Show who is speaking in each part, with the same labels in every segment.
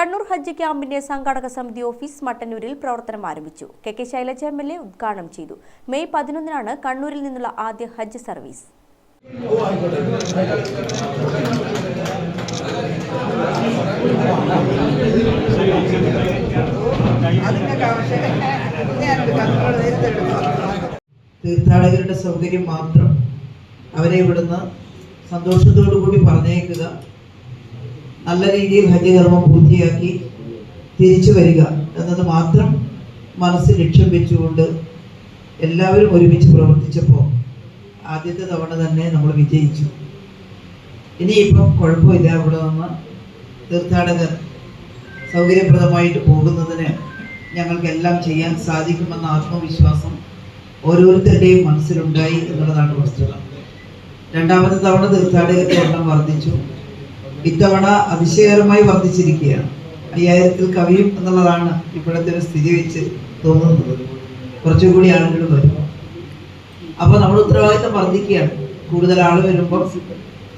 Speaker 1: കണ്ണൂർ ഹജ്ജ് ക്യാമ്പിന്റെ സംഘാടക സമിതി ഓഫീസ് മട്ടന്നൂരിൽ പ്രവർത്തനം ആരംഭിച്ചു. K K Shailaja M L A ഉദ്ഘാടനം ചെയ്തു. മെയ് പതിനൊന്നിനാണ് കണ്ണൂരിൽ നിന്നുള്ള ആദ്യ ഹജ്ജ് സർവീസ്.
Speaker 2: തീർത്ഥാടകരുടെ സൗകര്യം മാത്രം അവരെ ഇവിടുന്ന് സന്തോഷത്തോടു കൂടി പറഞ്ഞേക്കുക നല്ല രീതിയിൽ ഹജ്ജ് കർമ്മം പൂർത്തിയാക്കി തിരിച്ചു വരിക എന്നത് മാത്രം മനസ്സിൽ ലക്ഷ്യം വെച്ചുകൊണ്ട് എല്ലാവരും ഒരുമിച്ച് പ്രവർത്തിച്ചപ്പോൾ ആദ്യത്തെ തവണ തന്നെ നമ്മൾ വിജയിച്ചു. ഇനിയിപ്പം കുഴപ്പമില്ല ഇവിടെ നിന്ന് തീർത്ഥാടകർ സൗകര്യപ്രദമായിട്ട് പോകുന്നതിന് ഞങ്ങൾക്കെല്ലാം ചെയ്യാൻ സാധിക്കുമെന്ന ആത്മവിശ്വാസം ഓരോരുത്തരുടെയും മനസ്സിലുണ്ടായി എന്നുള്ളതാണ് വസ്തുത. രണ്ടാമത്തെ തവണ തീർത്ഥാടകരുടെ എണ്ണം വർദ്ധിച്ചു. ഇത്തവണ അതിശയകരമായി വർദ്ധിച്ചിരിക്കുകയാണ്. അയ്യായിരത്തിൽ കവിയും എന്നുള്ളതാണ് ഇപ്പോഴത്തെ ഒരു സ്ഥിതി വെച്ച് തോന്നുന്നത്. കുറച്ചുകൂടി ആളുകൾ വരും. അപ്പോൾ നമ്മൾ ഉത്തരവാദിത്തം വർദ്ധിക്കുകയാണ്. കൂടുതൽ ആൾ വരുമ്പോൾ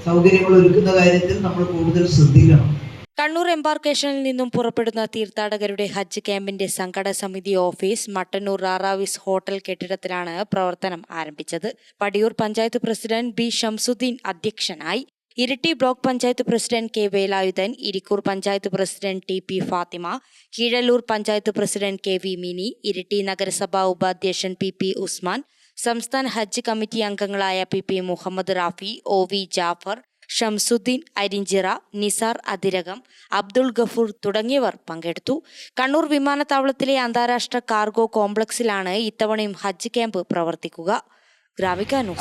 Speaker 2: സൗകര്യങ്ങൾ ഒരുക്കുന്ന കാര്യത്തിൽ നമ്മൾ കൂടുതൽ ശ്രദ്ധിക്കണം.
Speaker 3: കണ്ണൂർ എംബാർക്കേഷനിൽ നിന്നും പുറപ്പെടുന്ന തീർത്ഥാടകരുടെ ഹജ്ജ് ക്യാമ്പിന്റെ സംഘട സമിതി ഓഫീസ് മട്ടന്നൂർ റാറാവിസ് ഹോട്ടൽ കെട്ടിടത്തിലാണ് പ്രവർത്തനം ആരംഭിച്ചത്. പടിയൂർ പഞ്ചായത്ത് പ്രസിഡന്റ് ബി ഷംസുദ്ദീൻ അധ്യക്ഷനായി Iritty block panchayat president K Velayudhan Irikkur panchayat president T P Fathima Keezhallur panchayat president K V Mini Iritty നഗരസഭാ ഉപാധ്യക്ഷൻ പി പി ഉസ്മാൻ സംസ്ഥാന ഹജ്ജ് കമ്മിറ്റി അംഗങ്ങളായ P P Muhammad Rafi O V Jafar Shamsuddin Arinchira Nisar Athirakam Abdul Gafoor തുടങ്ങിയവർ പങ്കെടുത്തു. കണ്ണൂർ വിമാനത്താവളത്തിലെ അന്താരാഷ്ട്ര cargo കോംപ്ലക്സിലാണ് ഇത്തവണയും Hajj camp പ്രവർത്തിക്കുക. ഗ്രാമിക ന്യൂസ്.